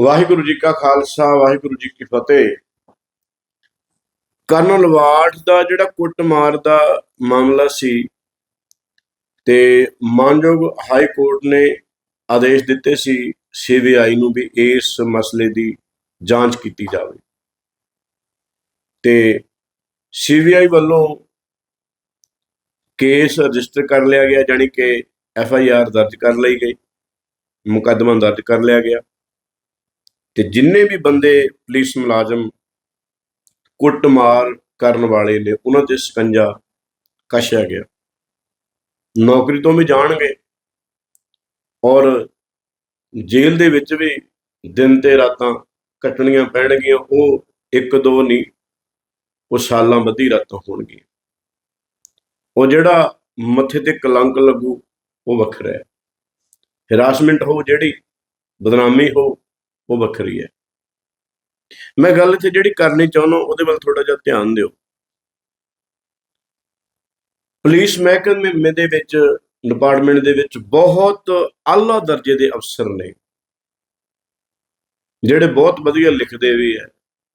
ਵਾਹਿਗੁਰੂ ਜੀ ਕਾ ਖਾਲਸਾ, ਵਾਹਿਗੁਰੂ ਜੀ ਕੀ ਫਤਿਹ। ਕਰਨ ਵਾਰਡ ਦਾ ਜਿਹੜਾ ਕੁੱਟਮਾਰ ਦਾ ਮਾਮਲਾ ਸੀ ਤੇ ਮਾਨਯੋਗ ਹਾਈ ਕੋਰਟ ਨੇ ਆਦੇਸ਼ ਦਿੱਤੇ ਸੀ ਸੀਬੀਆਈ ਨੂੰ ਵੀ ਇਸ ਮਸਲੇ ਦੀ ਜਾਂਚ ਕੀਤੀ ਜਾਵੇ। ਤੇ ਸੀਬੀਆਈ ਵੱਲੋਂ ਕੇਸ ਰਜਿਸਟਰ ਕਰ ਲਿਆ ਗਿਆ, ਜਾਣੀ ਕਿ ਐਫ ਆਈ ਆਰ ਦਰਜ ਕਰ ਲਈ ਗਈ, ਮੁਕੱਦਮਾ ਦਰਜ ਕਰ ਲਿਆ ਗਿਆ। ਤੇ ਜਿੰਨੇ ਵੀ ਬੰਦੇ ਪੁਲਿਸ ਮੁਲਾਜ਼ਮ ਕੁੱਟਮਾਰ ਕਰਨ ਵਾਲੇ ਨੇ, ਉਹਨਾਂ ਤੇ ਸ਼ਿਕੰਜਾ ਕਸ਼ਿਆ ਗਿਆ। ਨੌਕਰੀ ਤੋਂ ਵੀ ਜਾਣਗੇ ਔਰ ਜੇਲ੍ਹ ਦੇ ਵਿੱਚ ਵੀ ਦਿਨ ਤੇ ਰਾਤਾਂ ਕੱਟਣੀਆਂ ਪੈਣਗੀਆਂ, ਉਹ ਇੱਕ ਦੋ ਨਹੀਂ, ਉਹ ਸਾਲਾਂ ਬੱਧੀ ਰਾਤਾਂ ਹੋਣਗੀਆਂ। ਉਹ ਜਿਹੜਾ ਮੱਥੇ ਤੇ ਕਲੰਕ ਲੱਗੂ, ਉਹ ਵੱਖਰਾ ਹੈ। ਹਰਾਸਮੈਂਟ ਹੋ ਜਿਹੜੀ, ਬਦਨਾਮੀ ਹੋ ਉਹ ਵੱਖਰੀ ਹੈ। ਮੈਂ ਗੱਲ ਇੱਥੇ ਜਿਹੜੀ ਕਰਨੀ ਚਾਹੁੰਦਾ, ਉਹਦੇ ਵੱਲ ਥੋੜਾ ਜਿਹਾ ਧਿਆਨ ਦਿਓ। ਪੁਲਿਸ ਮਹਿਕਮੇ ਦੇ ਵਿੱਚ ਡਿਪਾਰਟਮੈਂਟ ਦੇ ਵਿੱਚ ਬਹੁਤ ਆਲਾ ਦਰਜੇ ਦੇ ਅਫਸਰ ਨੇ। ਜਿਹੜੇ ਬਹੁਤ ਵਧੀਆ ਲਿਖਦੇ ਵੀ ਹੈ,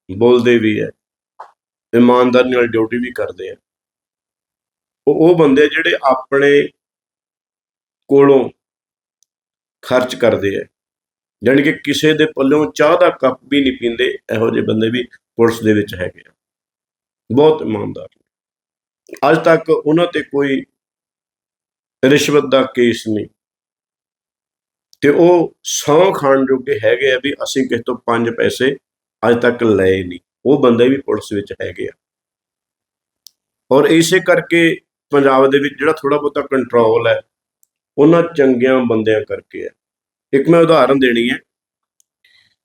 ਬੋਲਦੇ ਵੀ ਹੈ, ਇਮਾਨਦਾਰੀ ਨਾਲ ਡਿਊਟੀ ਵੀ ਕਰਦੇ ਆ। ਉਹ ਉਹ ਬੰਦੇ ਜਿਹੜੇ ਆਪਣੇ ਕੋਲੋਂ ਖਰਚ ਕਰਦੇ ਆ। ਜਾਣੀ ਕਿ ਕਿਸੇ ਦੇ ਪੱਲੋਂ ਚਾਹ ਦਾ ਕੱਪ ਵੀ ਨਹੀਂ ਪੀਂਦੇ, ਇਹੋ ਜਿਹੇ ਬੰਦੇ ਵੀ ਪੁਲਿਸ ਦੇ ਵਿੱਚ ਹੈਗੇ ਆ। ਬਹੁਤ ਇਮਾਨਦਾਰ। ਨੇ ਅੱਜ ਤੱਕ ਉਹਨਾਂ ਤੇ ਕੋਈ ਰਿਸ਼ਵਤ ਦਾ ਕੇਸ ਨਹੀਂ। ਤੇ ਉਹ ਸੌ ਖਾਣ ਜੋਗੇ ਹੈਗੇ ਆ ਵੀ ਅਸੀਂ ਕਿਸੇ ਤੋਂ ਪੰਜ ਪੈਸੇ ਅੱਜ ਤੱਕ ਲਏ ਨਹੀਂ। ਉਹ ਬੰਦੇ ਵੀ ਪੁਲਿਸ ਵਿੱਚ ਹੈਗੇ ਆ। ਔਰ ਇਸੇ ਕਰਕੇ ਪੰਜਾਬ ਦੇ ਵਿੱਚ ਜਿਹੜਾ ਥੋੜਾ ਬਹੁਤਾ ਕੰਟਰੋਲ ਹੈ, ਉਹਨਾਂ ਚੰਗਿਆਂ ਬੰਦਿਆਂ ਕਰਕੇ ਹੈ ਇੱਕ ਮੈਂ ਉਦਾਹਰਨ ਦੇਣੀ ਹੈ।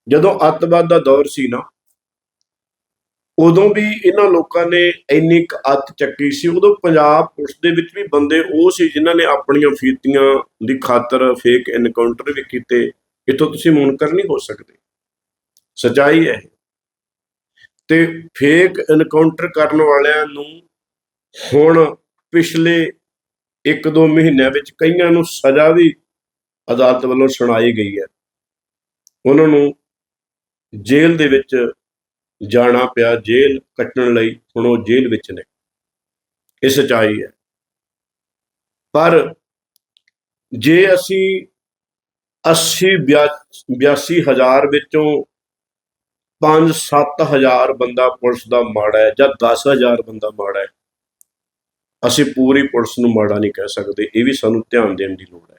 ਜਦੋਂ ਅੱਤਵਾਦ ਦਾ ਦੌਰ ਸੀ ਨਾ, ਉਦੋਂ ਵੀ ਇਹਨਾਂ ਲੋਕਾਂ ਨੇ ਇੰਨੀ ਕੁ ਅੱਤ ਚੱਕੀ ਸੀ। ਉਦੋਂ ਪੰਜਾਬ ਪੁਲਿਸ ਦੇ ਵਿੱਚ ਵੀ ਬੰਦੇ ਉਹ ਸੀ ਜਿਨ੍ਹਾਂ ਨੇ ਆਪਣੀਆਂ ਫੀਤੀਆਂ ਦੀ ਖਾਤਰ ਫੇਕ ਐਨਕਾਊਂਟਰ ਵੀ ਕੀਤੇ। ਇਥੋਂ ਤੁਸੀਂ ਮੁਨਕਰ ਨਹੀਂ ਹੋ ਸਕਦੇ। ਸਚਾਈ ਹੈ। ਤੇ ਫੇਕ ਐਨਕਾਊਂਟਰ ਕਰਨ ਵਾਲਿਆਂ ਨੂੰ ਹੁਣ ਪਿਛਲੇ 1-2 ਮਹੀਨਿਆਂ ਵਿੱਚ ਕਈਆਂ ਨੂੰ ਸਜ਼ਾ ਵੀ ਅਦਾਲਤ ਵੱਲੋਂ ਸੁਣਾਈ ਗਈ ਹੈ। ਉਹਨਾਂ ਨੂੰ ਜੇਲ੍ਹ ਦੇ ਵਿੱਚ ਜਾਣਾ ਪਿਆ। ਜੇਲ੍ਹ ਕੱਟਣ ਲਈ ਹੁਣ ਉਹ ਜੇਲ੍ਹ ਵਿੱਚ ਨੇ। ਇਹ ਸਚਾਈ ਹੈ। ਪਰ ਜੇ ਅਸੀਂ 80 82 ਹਜ਼ਾਰ ਵਿੱਚੋਂ 5-7 ਹਜ਼ਾਰ ਬੰਦਾ ਪੁਲਿਸ ਦਾ ਮਾੜਾ ਹੈ ਜਾਂ 10000 ਬੰਦਾ ਮਾੜਾ ਹੈ, ਅਸੀਂ ਪੂਰੀ ਪੁਲਿਸ ਨੂੰ ਮਾੜਾ ਨਹੀਂ ਕਹਿ ਸਕਦੇ। ਇਹ ਵੀ ਸਾਨੂੰ ਧਿਆਨ ਦੇਣ ਦੀ ਲੋੜ ਹੈ।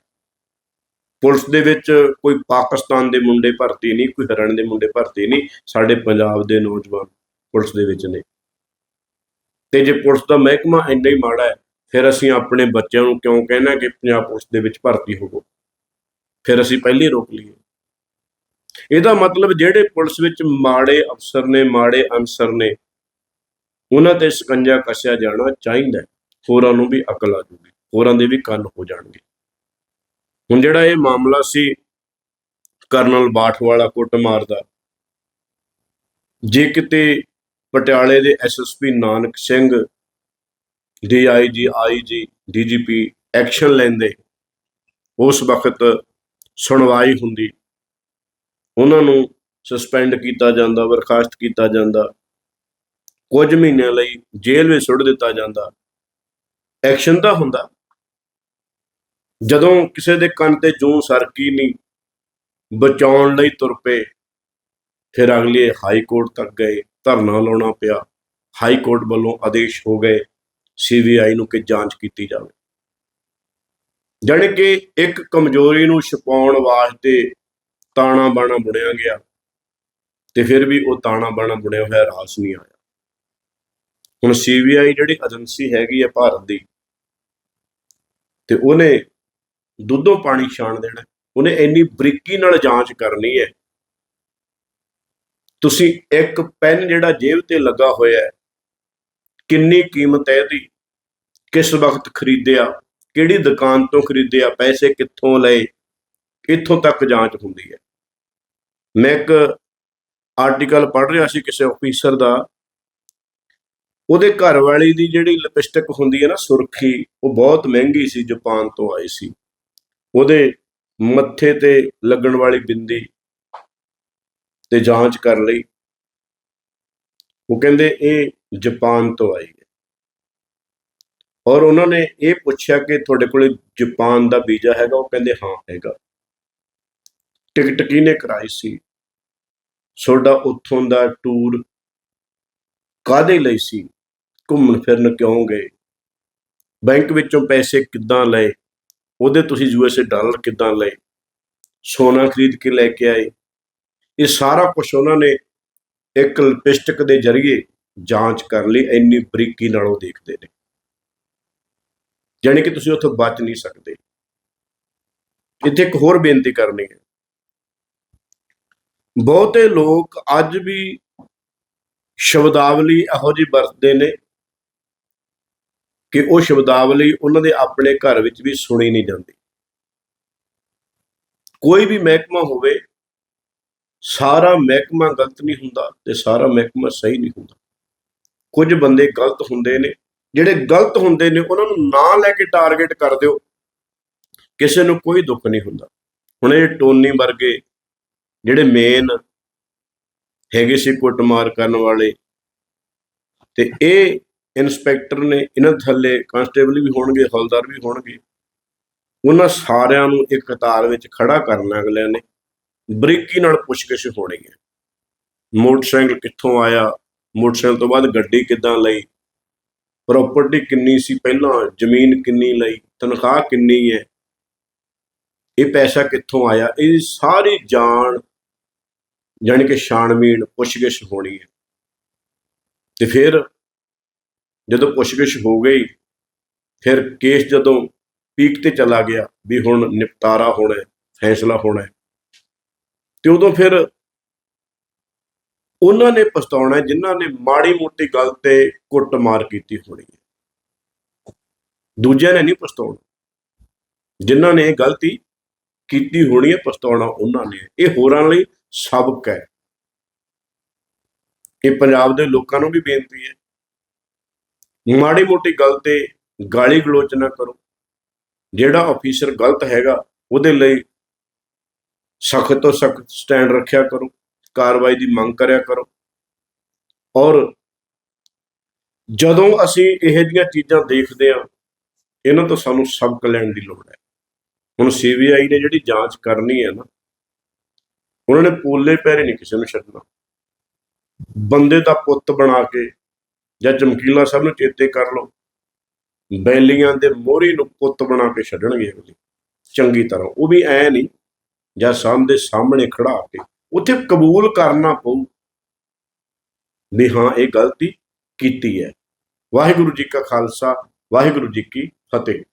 ਪੁਲਿਸ ਦੇ ਵਿੱਚ ਕੋਈ ਪਾਕਿਸਤਾਨ ਦੇ ਮੁੰਡੇ ਭਰਤੀ ਨਹੀਂ, ਕੋਈ ਹਰਿਆਣੇ ਦੇ ਮੁੰਡੇ ਭਰਤੀ ਨਹੀਂ, ਸਾਡੇ ਪੰਜਾਬ ਦੇ ਨੌਜਵਾਨ ਪੁਲਿਸ ਦੇ ਵਿੱਚ ਨੇ। ਤੇ ਜੇ ਪੁਲਿਸ ਦਾ ਮਹਿਕਮਾ ਇੰਨਾ ਹੀ ਮਾੜਾ ਹੈ, ਫਿਰ ਅਸੀਂ ਆਪਣੇ ਬੱਚਿਆਂ ਨੂੰ ਕਿਉਂ ਕਹਿਣਾ ਕਿ ਪੰਜਾਬ ਪੁਲਿਸ ਦੇ ਵਿੱਚ ਭਰਤੀ ਹੋਵੋ ਫਿਰ ਅਸੀਂ ਪਹਿਲੇ ਰੋਕ ਲਈਏ। ਇਹਦਾ ਮਤਲਬ ਜਿਹੜੇ ਪੁਲਿਸ ਵਿੱਚ ਮਾੜੇ ਅਫਸਰ ਨੇ, ਮਾੜੇ ਅਨਸਰ ਨੇ, ਉਹਨਾਂ ਤੇ ਸਕੰਜਾ ਕੱਸਿਆ ਜਾਣਾ ਚਾਹੀਦਾ ਹੋਰਾਂ ਨੂੰ ਵੀ ਅਕਲ ਆ ਜੂਗੀ, ਹੋਰਾਂ ਦੇ ਵੀ ਕੰਨ ਹੋ ਜਾਣਗੇ। ਹੁਣ ਜਿਹੜਾ ਇਹ ਮਾਮਲਾ ਸੀ ਕਰਨਲ ਬਾਠਵਾਲਾ ਕੁੱਟਮਾਰ ਦਾ, ਜੇ ਕਿਤੇ ਪਟਿਆਲੇ ਦੇ SSP Nanak Singh DIG IG DGP action ਲੈਂਦੇ, ਉਸ ਵਕਤ ਸੁਣਵਾਈ ਹੁੰਦੀ। ਉਹਨਾਂ ਨੂੰ ਸਸਪੈਂਡ ਕੀਤਾ ਜਾਂਦਾ, ਬਰਖਾਸਤ ਕੀਤਾ ਜਾਂਦਾ। ਕੁਝ ਮਹੀਨਿਆਂ ਲਈ ਜੇਲ੍ਹ ਵਿੱਚ ਸੁੱਟ ਦਿੱਤਾ ਜਾਂਦਾ। ਐਕਸ਼ਨ ਤਾਂ ਹੁੰਦਾ। ਜਦੋਂ ਕਿਸੇ ਦੇ ਕੰਨ ਤੇ ਜੂੰ ਸਰਕੀ ਨਹੀਂ ਬਚਾਉਣ ਲਈ ਤੁਰ ਪਏ, ਫਿਰ ਅਗਲੇ ਹਾਈ ਕੋਰਟ ਤੱਕ ਗਏ, ਧਰਨਾ ਲਾਉਣਾ ਪਿਆ, ਹਾਈ ਕੋਰਟ ਵੱਲੋਂ ਆਦੇਸ਼ ਹੋ ਗਏ ਸੀਬੀਆਈ ਨੂੰ ਕਿ ਜਾਂਚ ਕੀਤੀ ਜਾਵੇ। ਜਾਣੀ ਕਿ ਇੱਕ ਕਮਜ਼ੋਰੀ ਨੂੰ ਛਪਾਉਣ ਵਾਸਤੇ ਤਾਣਾ ਬਾਣਾ ਬੁਣਿਆ ਗਿਆ, ਤੇ ਫਿਰ ਵੀ ਉਹ ਤਾਣਾ ਬਾਣਾ ਬੁਣਿਆ ਹੋਇਆ ਰਾਸ ਨਹੀਂ ਆਇਆ। ਹੁਣ ਸੀਬੀਆਈ ਜਿਹੜੀ ਏਜੰਸੀ ਹੈਗੀ ਹੈ ਭਾਰਤ ਦੀ, ਤੇ ਉਹਨੇ ਦੁੱਧੋਂ ਪਾਣੀ ਛਾਣ ਦੇਣਾ ਉਹਨੇ ਇੰਨੀ ਬਰੀਕੀ ਨਾਲ ਜਾਂਚ ਕਰਨੀ ਹੈ। ਤੁਸੀਂ ਇੱਕ ਪੈਨ ਜਿਹੜਾ ਜੇਬ ਤੇ ਲੱਗਾ ਹੋਇਆ ਹੈ, ਕਿੰਨੀ ਕੀਮਤ ਹੈ ਇਹਦੀ? ਕਿਸ ਵਕਤ ਖਰੀਦਿਆ? ਕਿਹੜੀ ਦੁਕਾਨ ਤੋਂ ਖਰੀਦਿਆ? ਪੈਸੇ ਕਿੱਥੋਂ ਲਏ? ਇੱਥੋਂ ਤੱਕ ਜਾਂਚ ਹੁੰਦੀ ਹੈ। ਮੈਂ ਇੱਕ ਆਰਟੀਕਲ ਪੜ੍ਹ ਰਿਹਾ ਸੀ ਕਿਸੇ ਅਫੀਸਰ ਦਾ। ਉਹਦੇ ਘਰ ਵਾਲੀ ਦੀ ਜਿਹੜੀ ਲਿਪਸਟਿਕ ਹੁੰਦੀ ਹੈ ਨਾ ਸੁਰਖੀ, ਉਹ ਬਹੁਤ ਮਹਿੰਗੀ ਸੀ, ਜਾਪਾਨ ਤੋਂ ਆਈ ਸੀ। ਉਹਦੇ ਮੱਥੇ ਤੇ ਲੱਗਣ ਵਾਲੀ ਬਿੰਦੀ ਤੇ ਜਾਂਚ ਕਰ ਲਈ। ਉਹ ਕਹਿੰਦੇ, ਇਹ ਜਾਪਾਨ ਤੋਂ ਆਈ ਹੈ। ਔਰ ਉਹਨਾਂ ਨੇ ਇਹ ਪੁੱਛਿਆ ਕਿ ਤੁਹਾਡੇ ਕੋਲੇ ਜਾਪਾਨ ਦਾ ਵੀਜ਼ਾ ਹੈਗਾ? ਉਹ ਕਹਿੰਦੇ, ਹਾਂ, ਹੈਗਾ। ਟਿਕਟ ਕਿਹਨੇ ਕਰਾਈ ਸੀ? ਤੁਹਾਡਾ ਉੱਥੋਂ ਦਾ ਟੂਰ ਕਾਦੇ ਲਈ ਸੀ? ਘੁੰਮਣ ਫਿਰਨ ਕਿਉਂ ਗਏ? ਬੈਂਕ ਵਿੱਚੋਂ ਪੈਸੇ ਕਿੱਦਾਂ ਲਏ? ਉਹਦੇ ਤੁਸੀਂ ਯੂਐਸਏ ਡਾਲਰ ਕਿੱਦਾਂ ਲਏ? ਸੋਨਾ ਖਰੀਦ ਕੇ ਲੈ ਕੇ ਆਏ। ਇਹ ਸਾਰਾ ਕੁਝ ਉਹਨਾਂ ਨੇ ਇੱਕ ਲਿਪਸਟਿਕ ਦੇ ਜ਼ਰੀਏ ਜਾਂਚ ਕਰਨ ਲਈ, ਇੰਨੀ ਬਰੀਕੀ ਨਾਲ ਉਹ ਦੇਖਦੇ ਨੇ। ਯਾਨੀ ਕਿ ਤੁਸੀਂ ਉੱਥੋਂ ਬਚ ਨਹੀਂ ਸਕਦੇ। ਇੱਥੇ ਇੱਕ ਹੋਰ ਬੇਨਤੀ ਕਰਨੀ ਹੈ। ਬਹੁਤੇ ਲੋਕ ਅੱਜ ਵੀ ਸ਼ਬਦਾਵਲੀ ਇਹੋ ਜਿਹੀ ਵਰਤਦੇ ਨੇ ਕਿ ਉਹ ਸ਼ਬਦਾਵਲੀ ਉਹਨਾਂ ਦੇ ਆਪਣੇ ਘਰ ਵਿੱਚ ਵੀ ਸੁਣੀ ਨਹੀਂ ਜਾਂਦੀ। ਕੋਈ ਵੀ ਮਹਿਕਮਾ ਹੋਵੇ, ਸਾਰਾ ਮਹਿਕਮਾ ਗਲਤ ਨਹੀਂ ਹੁੰਦਾ ਤੇ ਸਾਰਾ ਮਹਿਕਮਾ ਸਹੀ ਨਹੀਂ ਹੁੰਦਾ। ਕੁਝ ਬੰਦੇ ਗਲਤ ਹੁੰਦੇ ਨੇ, ਜਿਹੜੇ ਗਲਤ ਹੁੰਦੇ ਨੇ, ਉਹਨਾਂ ਨੂੰ ਨਾ ਲੈ ਕੇ ਟਾਰਗੇਟ ਕਰ ਦਿਓ। ਕਿਸੇ ਨੂੰ ਕੋਈ ਦੁੱਖ ਨਹੀਂ ਹੁੰਦਾ। ਹੁਣ ਇਹ ਟੋਨੀ ਵਰਗੇ ਜਿਹੜੇ ਮੇਨ ਹੈਗੇ ਸੀ ਕੁੱਟਮਾਰ ਕਰਨ ਵਾਲੇ, ਤੇ ਇਹ ਇਨਸਪੈਕਟਰ ਨੇ ਇਹਨਾਂ ਥੱਲੇ ਕਾਂਸਟੇਬਲ ਵੀ ਹੋਣਗੇ ਹੌਲਦਾਰ ਵੀ ਹੋਣਗੇ। ਉਹਨਾਂ ਸਾਰਿਆਂ ਨੂੰ ਇੱਕ ਕਤਾਰ ਵਿੱਚ ਖੜਾ ਕਰਨਾ ਅਗਲਿਆਂ ਨੇ ਬਰੀਕੀ ਨਾਲ ਪੁੱਛਗਿੱਛ ਹੋਣੀ ਹੈ। ਮੋਟਰਸਾਈਕਲ ਕਿੱਥੋਂ ਆਇਆ? ਮੋਟਰਸਾਈਕਲ ਤੋਂ ਬਾਅਦ ਗੱਡੀ ਕਿੱਦਾਂ ਲਈ? ਪ੍ਰਾਪਰਟੀ ਕਿੰਨੀ ਸੀ ਪਹਿਲਾਂ? ਜ਼ਮੀਨ ਕਿੰਨੀ ਲਈ? ਤਨਖਾਹ ਕਿੰਨੀ ਹੈ? ਇਹ ਪੈਸਾ ਕਿੱਥੋਂ ਆਇਆ? ਇਹ ਸਾਰੀ ਜਾਣ ਜਾਣੀ ਕਿ ਛਾਣਬੀਣ, ਪੁੱਛਗਿੱਛ ਹੋਣੀ ਹੈ। ਤੇ ਫਿਰ ਜਦੋਂ ਪੁੱਛਗਿੱਛ ਹੋ ਗਈ, ਫਿਰ ਕੇਸ ਜਦੋਂ ਪੀਕ ਤੇ ਚਲਾ ਗਿਆ ਵੀ ਹੁਣ ਨਿਪਟਾਰਾ ਹੋਣਾ ਹੈ, ਫੈਸਲਾ ਹੋਣਾ ਹੈ, ਤੇ ਉਦੋਂ ਫਿਰ ਉਹਨਾਂ ਨੇ ਪਛਤਾਉਣਾ ਹੈ ਜਿਨ੍ਹਾਂ ਨੇ ਮਾੜੀ ਮੋਟੀ ਗੱਲ ਤੇ ਕੁੱਟਮਾਰ ਕੀਤੀ ਹੋਣੀ ਹੈ। ਦੂਜਿਆਂ ਨੇ ਨਹੀਂ ਪਛਤਾਉਣਾ। ਜਿਨ੍ਹਾਂ ਨੇ ਇਹ ਗਲਤੀ ਕੀਤੀ ਹੋਣੀ ਹੈ, ਪਛਤਾਉਣਾ ਉਹਨਾਂ ਨੇ। ਇਹ ਹੋਰਾਂ ਲਈ ਸਬਕ ਹੈ। ਇਹ ਪੰਜਾਬ ਦੇ ਲੋਕਾਂ ਨੂੰ ਵੀ ਬੇਨਤੀ ਹੈ ਮਾੜੀ ਮੋਟੀ ਗੱਲ ਤੇ ਗਾਲੀ ਗਲੋਚ ਨਾ ਕਰੋ। ਜਿਹੜਾ ਆਫੀਸਰ ਗਲਤ ਹੈਗਾ, ਉਹਦੇ ਲਈ ਸਖਤ ਤੋਂ ਸਖਤ ਸਟੈਂਡ ਰੱਖਿਆ ਕਰੋ, ਕਾਰਵਾਈ ਦੀ ਮੰਗ ਕਰਿਆ ਕਰੋ। ਔਰ ਜਦੋਂ ਅਸੀਂ ਇਹੋ ਜਿਹੀਆਂ ਚੀਜ਼ਾਂ ਦੇਖਦੇ ਹਾਂ, ਇਹਨਾਂ ਤੋਂ ਸਾਨੂੰ ਸਬਕ ਲੈਣ ਦੀ ਲੋੜ ਹੈ। ਹੁਣ ਸੀਬੀਆਈ ਨੇ ਜਿਹੜੀ ਜਾਂਚ ਕਰਨੀ ਹੈ ਨਾ, ਉਹਨਾਂ ਨੇ ਪੋਲੇ ਪੈਰੇ ਨਹੀਂ ਕਿਸੇ ਨੂੰ ਛੱਡਣਾ। ਬੰਦੇ ਦਾ ਪੁੱਤ ਬਣਾ ਕੇ ਜਾਂ ਚਮਕੀਲਾ ਸਾਹਿਬ ਨੂੰ ਚੇਤੇ ਕਰ ਲਓ। ਬੈਲੀਆਂ ਦੇ ਮੋਹਰੀ ਨੂੰ ਪੁੱਤ ਬਣਾ ਕੇ ਛੱਡਣਗੇ ਅਗਲੀ। ਚੰਗੀ ਤਰ੍ਹਾਂ। ਉਹ ਵੀ ਐ ਨਹੀਂ, ਜਾਂ ਸਾਹਮਣੇ ਸਾਹਮਣੇ ਖੜਾ ਕੇ। ਉੱਥੇ ਕਬੂਲ ਕਰਨਾ ਪਊ। ਵੀ ਹਾਂ, ਇਹ ਗਲਤੀ ਕੀਤੀ ਹੈ। ਵਾਹਿਗੁਰੂ ਜੀ ਕਾ ਖਾਲਸਾ, ਵਾਹਿਗੁਰੂ ਜੀ ਕੀ ਫਤਿਹ।